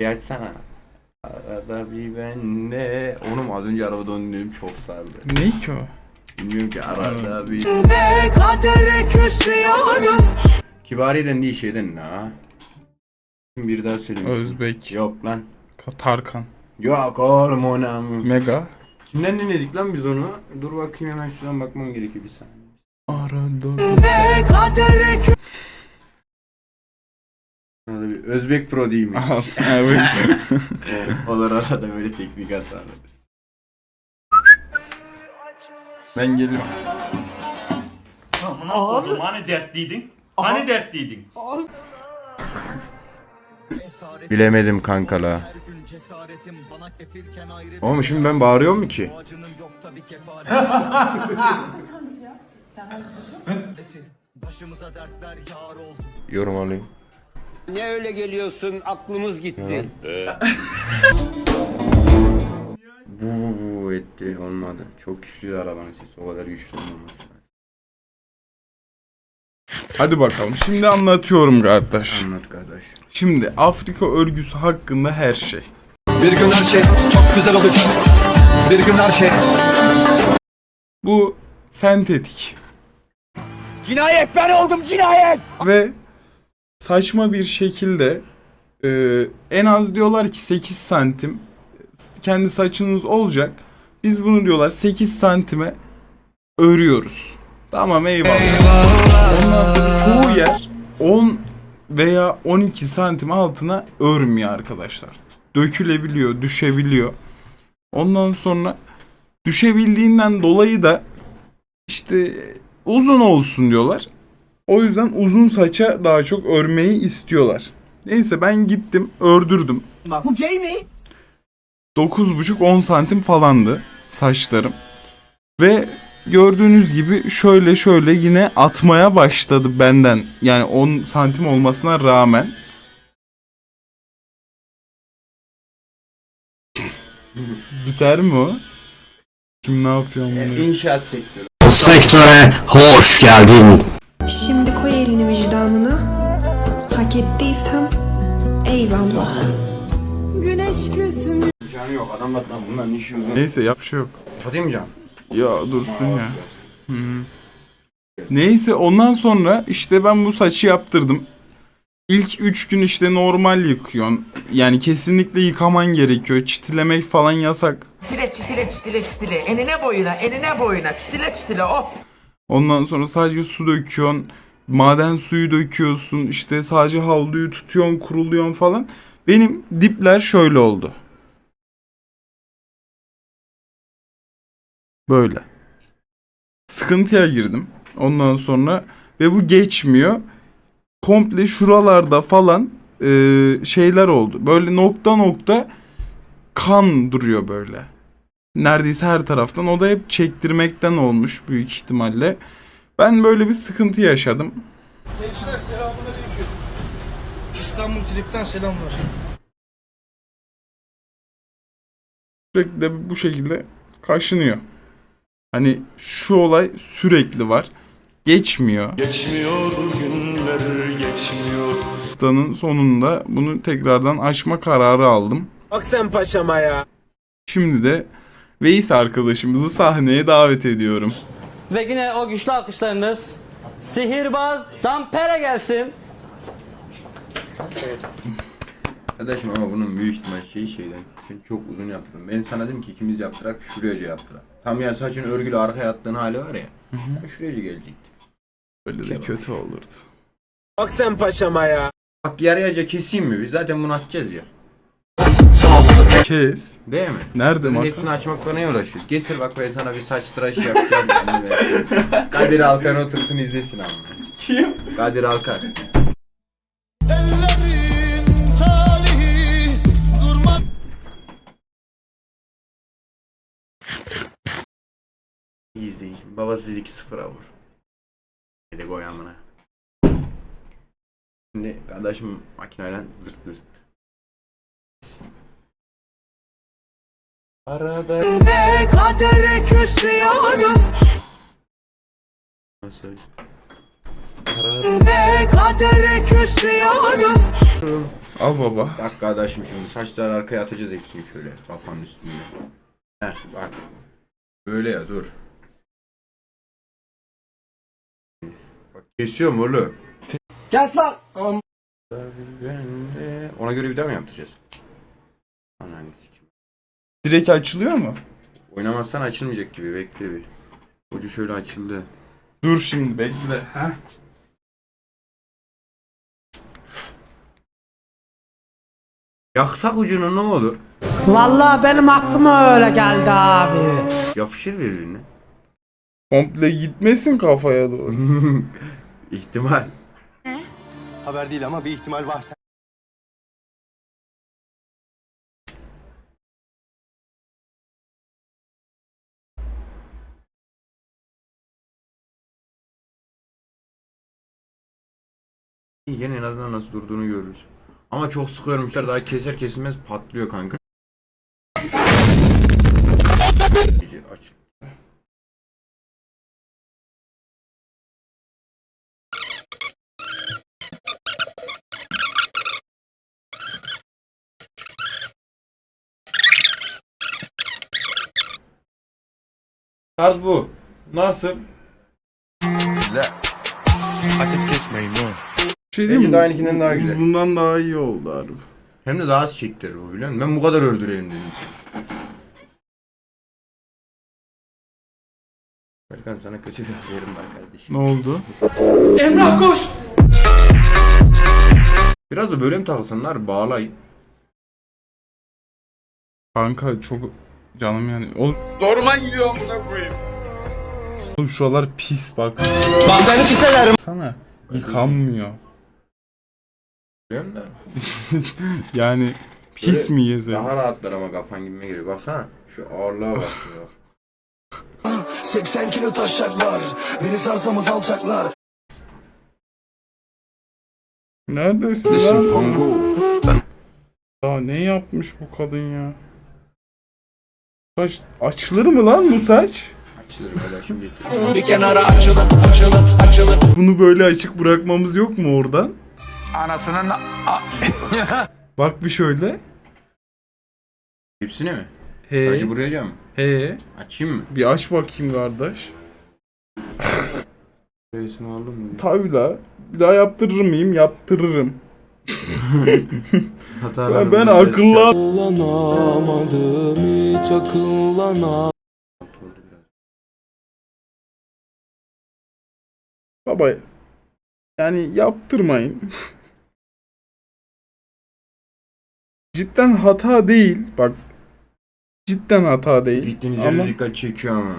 Bir açsana. Arada bir bende. Oğlum az önce arabada onu dinledim çok sardı. Ne ki o? Bilmiyorum ki arada bir. Ve kadere küsüyorum Kibariye'den değil şeyden ne ha? Bir daha söyleyeyim. Özbek. Yok lan. Ka- Tarkan. Yok oğlum onam. Mega. Kimden dinledik lan biz onu? Dur bakayım hemen şuradan bakmam gerekiyor bir saniye. Arada kadere Arada bir Özbek Pro değil mi? Al, evet. Olur arada böyle teknik hatalar. ben geliyorum. Oğlum hani dertliydin? Hani dertliydin? Bilemedim kankala. Oğlum şimdi ben bağırıyor mu ki? Yorum alayım. Ne öyle geliyorsun aklımız gitti. Bu bu bu etti olmadı. Çok güçlü arabanın sesi o kadar güçlü olmaması lazım. Hadi bakalım. Şimdi anlatıyorum kardeş. Anlat kardeş. Şimdi Afrika örgüsü hakkında her şey. Bir gün her şey çok güzel olacak. Bir gün her şey Bu sentetik Cinayet ben oldum cinayet. ve saçma bir şekilde e, en az diyorlar ki 8 santim kendi saçınız olacak. Biz bunu diyorlar 8 santime örüyoruz. Tamam eyvallah. Ondan sonra çoğu yer 10 veya 12 santim altına örmüyor arkadaşlar. Dökülebiliyor, düşebiliyor. Ondan sonra düşebildiğinden dolayı da işte uzun olsun diyorlar. O yüzden uzun saça daha çok örmeyi istiyorlar. Neyse ben gittim ördürdüm. Bu gay mi? 9,5-10 santim falandı saçlarım. Ve gördüğünüz gibi şöyle şöyle yine atmaya başladı benden. Yani 10 santim olmasına rağmen. Biter mi o? Kim ne yapıyor bunu? İnşaat sektörü. sektöre hoş geldin. Şimdi koy elini vicdanına. Hak ettiysem eyvallah. Güneş gözümü Canı yok adam bak lan bunların işi uzun. Neyse yap bir şey yok. Kapatayım mı can? Ya dursun ya. Neyse ondan sonra işte ben bu saçı yaptırdım. İlk 3 gün işte normal yıkıyorsun. Yani kesinlikle yıkaman gerekiyor. Çitilemek falan yasak. Çitile çitile çitile çitile. Enine boyuna enine boyuna. Çitile çitile oh. Ondan sonra sadece su döküyorsun. Maden suyu döküyorsun. işte sadece havluyu tutuyorsun, kuruluyorsun falan. Benim dipler şöyle oldu. Böyle. Sıkıntıya girdim. Ondan sonra ve bu geçmiyor. Komple şuralarda falan e, şeyler oldu. Böyle nokta nokta kan duruyor böyle. Neredeyse her taraftan. O da hep çektirmekten olmuş büyük ihtimalle. Ben böyle bir sıkıntı yaşadım. Gençler selamünaleyküm. İstanbul Trip'ten selamlar. Sürekli de bu şekilde kaşınıyor. Hani şu olay sürekli var. Geçmiyor. Geçmiyor günler geçmiyor. Haftanın sonunda bunu tekrardan aşma kararı aldım. Bak sen paşama ya. Şimdi de Veys arkadaşımızı sahneye davet ediyorum. Ve yine o güçlü alkışlarınız sihirbaz Dampere gelsin. Arkadaşım ama bunun büyük ihtimal şeyi şeyden. Sen çok uzun yaptın. Ben sana dedim ki ikimiz yaptırak şuraya yaptırak. Tam yani saçın örgülü arkaya attığın hali var ya. Şuraya gelecekti. Böyle de kötü olurdu. Bak sen paşama ya. Bak yarıyaca keseyim mi? Biz zaten bunu atacağız ya. Kes. Değil mi? Nerede hepsini makas? açmakla ne uğraşıyoruz? Getir bak ben sana bir saç tıraşı yapacağım. Kadir Alkan otursun izlesin ama. Kim? Kadir Alkan. İyi izleyin. Babası dedi ki sıfıra vur. Dedi koy amına. Şimdi kardeşim makineyle zırt zırt. Arada ve kadere küsüyorum Nasıl? Ve kadere küsüyorum Al baba. Bak kardeşim şimdi saçları arkaya atacağız hepsini şöyle kafanın üstünde. Heh bak. Böyle ya dur. Bak kesiyorum oğlum. Gel lan. Ona göre bir daha mı yaptıracağız? Ananı sikim. Direkt açılıyor mu? Oynamazsan açılmayacak gibi bekle bir. Ucu şöyle açıldı. Dur şimdi bekle. Heh. Yaksak ucunu ne olur? Vallahi benim aklıma öyle geldi abi. Yapışır birbirine. Komple gitmesin kafaya doğru. İhtimal. Haber değil ama bir ihtimal var. İyi gene en azından nasıl durduğunu görürüz. Ama çok sık örmüşler daha keser kesilmez patlıyor kanka. Aç. Tarz bu. Nasıl? Bir şey diyeyim Bence mi? aynıkinden daha güzel. Uzundan daha iyi oldu harbi. Hem de daha az çektirir bu biliyor musun? Ben bu kadar öldürelim dedim sana. Berkan sana kötü bir haberim var kardeşim. Ne oldu? Emrah koş. Biraz da böyle mi takılsınlar bağlayın. Kanka çok canım yani. Oğlum zoruma gidiyor amına koyayım. Oğlum şuralar pis bak. Bak seni pis ederim. Sana yıkanmıyor. Musun da? yani pis Böyle mi gezer? Daha rahatlar ama kafan gibime geliyor. Baksana şu ağırlığa bak. şuna. 80 kilo taşacaklar. Beni sarsamaz alacaklar. Neredesin lan? Ya ne yapmış bu kadın ya? Saç açılır mı lan bu saç? Açılır böyle şimdi. Bir kenara açılıp açılıp açılıp Bunu böyle açık bırakmamız yok mu oradan? Anasının Bak bir şöyle. Hepsine mi? He. Sadece buraya mı? He. Açayım mı? Bir aç bakayım kardeş. Böylesini aldım mı? Tabi la. Bir daha yaptırır mıyım? Yaptırırım. Ben, ben akıllı Kullanamadım hiç akıllanamadım. Baba yani yaptırmayın. Cidden hata değil. Bak cidden hata değil. Gittiğiniz ama dikkat çekiyor ama.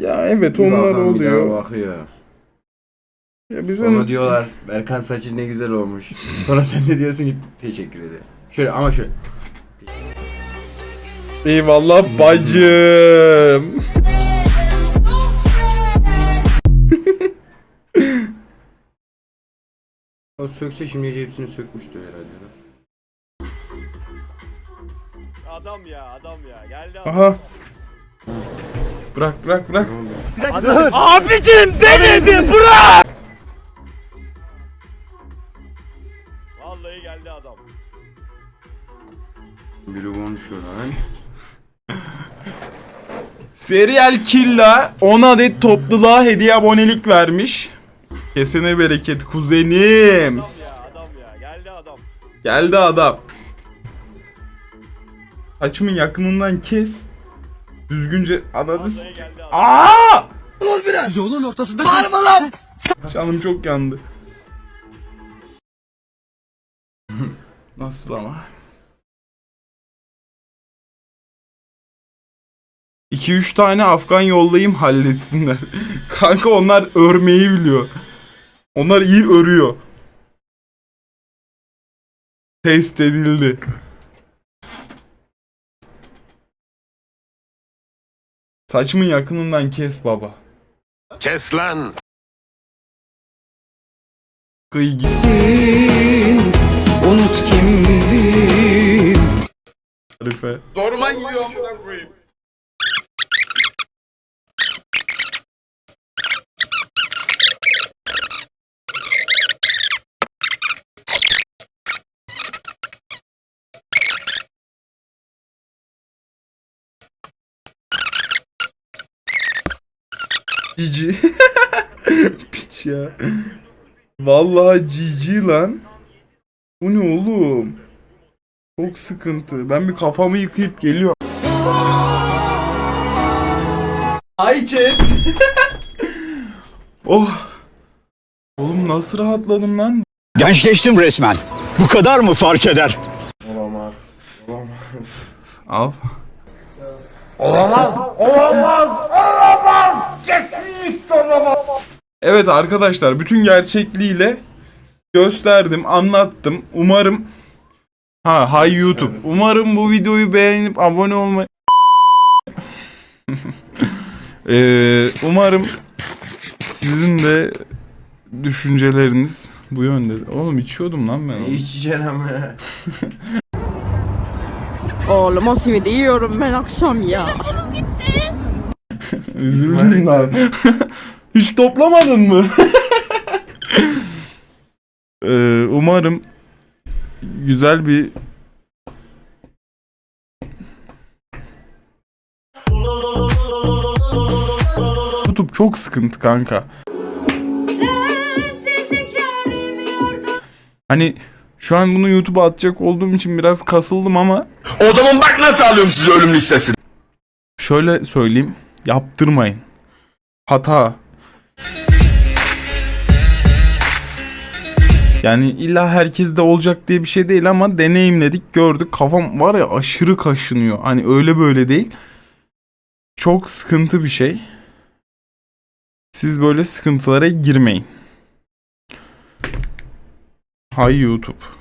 ya evet Bir onlar bakan bir daha oluyor. bakıyor. Ya bizim Sonra diyorlar Berkan saçın ne güzel olmuş. Sonra sen de diyorsun ki teşekkür ederim. Şöyle ama şöyle. eyvallah bacım. O sökse şimdi hepsini sökmüştü herhalde. Adam ya adam ya geldi Aha. Bırak bırak bırak. Vallahi geldi adam. Biri konuşuyor lan. Serial Killa 10 adet topluluğa hediye abonelik vermiş. Kesene bereket kuzenim. Ya adam ya geldi adam. Geldi adam. Saçımın yakınından kes. Düzgünce ananı s- geldi adam. Aa! Yolun ortasında. Bağırma lan. Canım çok yandı. Nasıl ama? 2-3 tane Afgan yollayayım halletsinler. Kanka onlar örmeyi biliyor. Onlar iyi örüyor. Test edildi. Saçımın yakınından kes baba. Kes lan. Kıy git. Unut kimdim Herife. Zoruma gidiyor Cici. Piç ya. Vallahi cici lan. Bu ne oğlum? Çok sıkıntı. Ben bir kafamı yıkayıp geliyorum. Ay chat. oh. Oğlum nasıl rahatladım lan? Gençleştim resmen. Bu kadar mı fark eder? Olamaz. Olamaz. Al. Evet arkadaşlar bütün gerçekliğiyle gösterdim, anlattım. Umarım Ha, hay YouTube. Umarım bu videoyu beğenip abone olmayı Ee, umarım sizin de düşünceleriniz bu yönde. Oğlum içiyordum lan ben. onu. İç içen ama. Oğlum o simidi yiyorum ben akşam ya. Üzüldüm lan. Hiç toplamadın mı? Ee, umarım güzel bir YouTube çok sıkıntı kanka. Hani şu an bunu YouTube'a atacak olduğum için biraz kasıldım ama O zaman bak nasıl alıyorum sizi ölüm listesine. şöyle söyleyeyim. Yaptırmayın. Hata. Yani illa herkeste olacak diye bir şey değil ama deneyimledik, gördük. Kafam var ya aşırı kaşınıyor. Hani öyle böyle değil. Çok sıkıntı bir şey. Siz böyle sıkıntılara girmeyin. Hay YouTube.